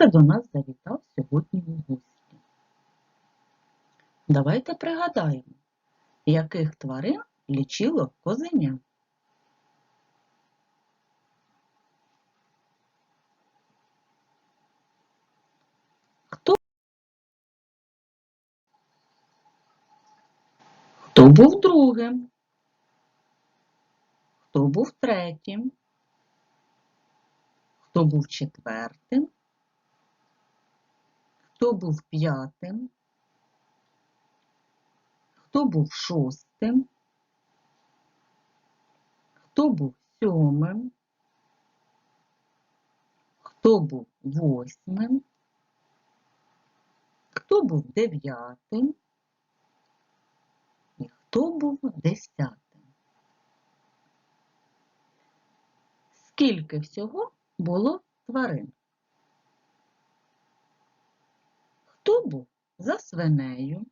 Це до нас завітав сьогодні у гості? Давайте пригадаємо, яких тварин лічило козеня. Хто? Хто був другим? Хто був третім? Хто був четвертим? Хто був п'ятим? Хто був шостим? Хто був сьомим? Хто був восьмим? Хто був дев'ятим? І хто був десятим? Скільки всього було тварин? Хто був за свинею?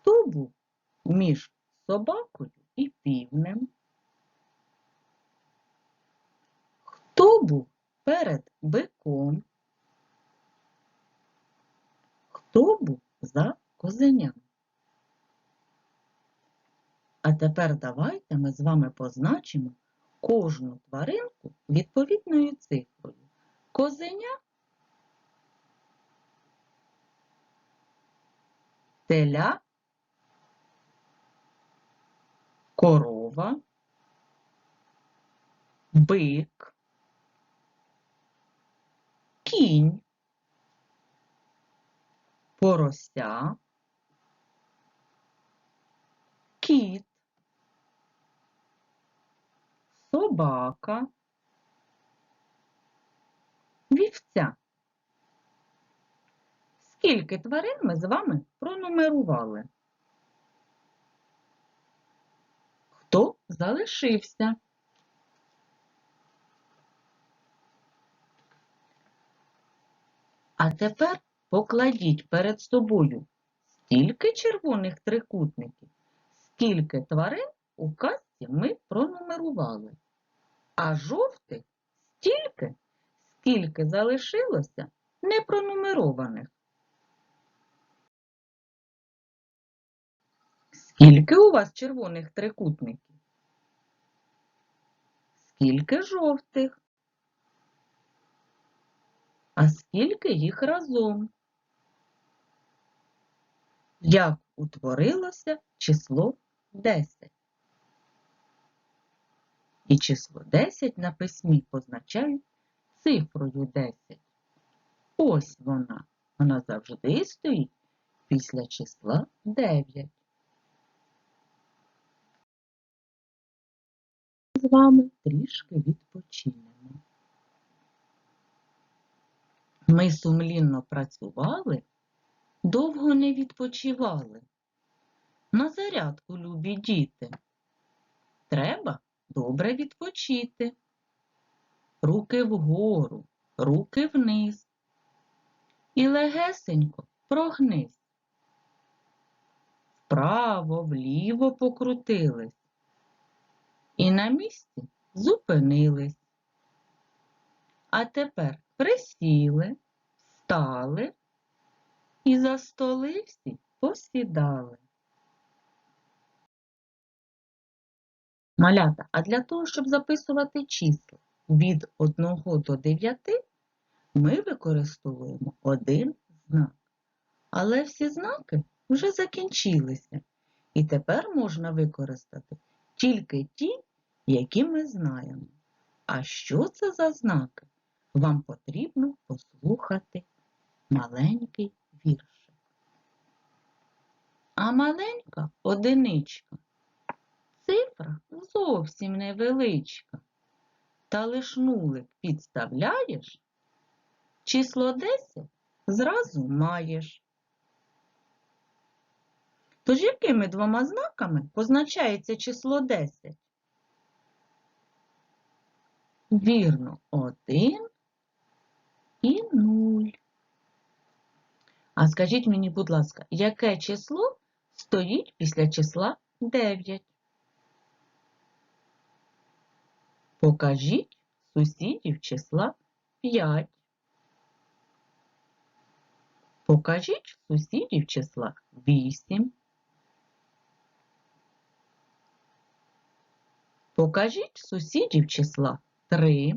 Хто був між собакою і півнем? Хто був перед биком? Хто був за козеням? А тепер давайте ми з вами позначимо кожну тваринку відповідною цифрою. Козеня, теля, корова, бик, кінь, порося, кіт, собака, вівця. Скільки тварин ми з вами пронумерували? Хто залишився? А тепер покладіть перед собою стільки червоних трикутників, скільки тварин у казці ми пронумерували, а жовтих стільки, скільки залишилося непронумерованих. Скільки у вас червоних трикутників? Скільки жовтих? А скільки їх разом? Як утворилося число 10? І число 10 на письмі позначають цифрою 10. Ось вона. Вона завжди стоїть після числа 9. З вами трішки відпочинемо. Ми сумлінно працювали, довго не відпочивали. На зарядку, любі діти. Треба добре відпочити. Руки вгору, руки вниз. І легесенько прогнись. Вправо, вліво покрутились. На місці зупинились. А тепер присіли, встали і за столи посідали. Малята, а для того, щоб записувати числа від 1 до 9, ми використовуємо один знак. Але всі знаки вже закінчилися. І тепер можна використати тільки ті, які ми знаємо. А що це за знаки? Вам потрібно послухати маленький віршик. А маленька одиничка цифра зовсім невеличка. Та лиш нулик підставляєш, число 10 зразу маєш. Тож якими двома знаками позначається число 10? Вірно, 1 і 0. А скажіть мені, будь ласка, яке число стоїть після числа 9? Покажіть сусідів числа 5. Покажіть сусідів числа 8. Покажіть сусідів числа 3.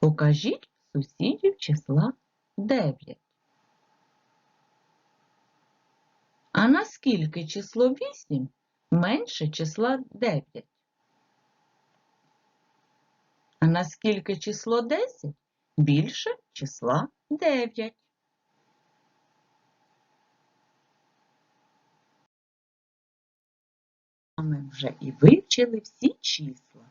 Покажіть сусідів числа 9. А наскільки число 8 менше числа 9? А наскільки число 10 більше числа 9? Ми вже і вивчили всі числа,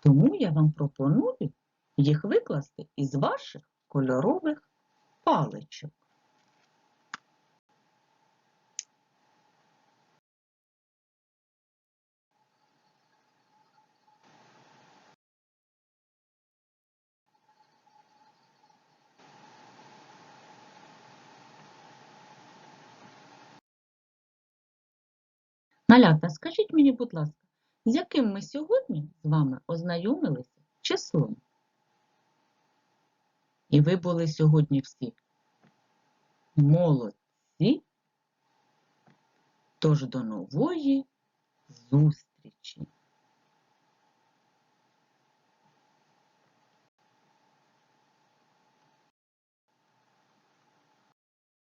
тому я вам пропоную їх викласти із ваших кольорових паличок. Малята, скажіть мені, будь ласка, з яким ми сьогодні з вами ознайомилися числом? І ви були сьогодні всі молодці. Тож до нової зустрічі!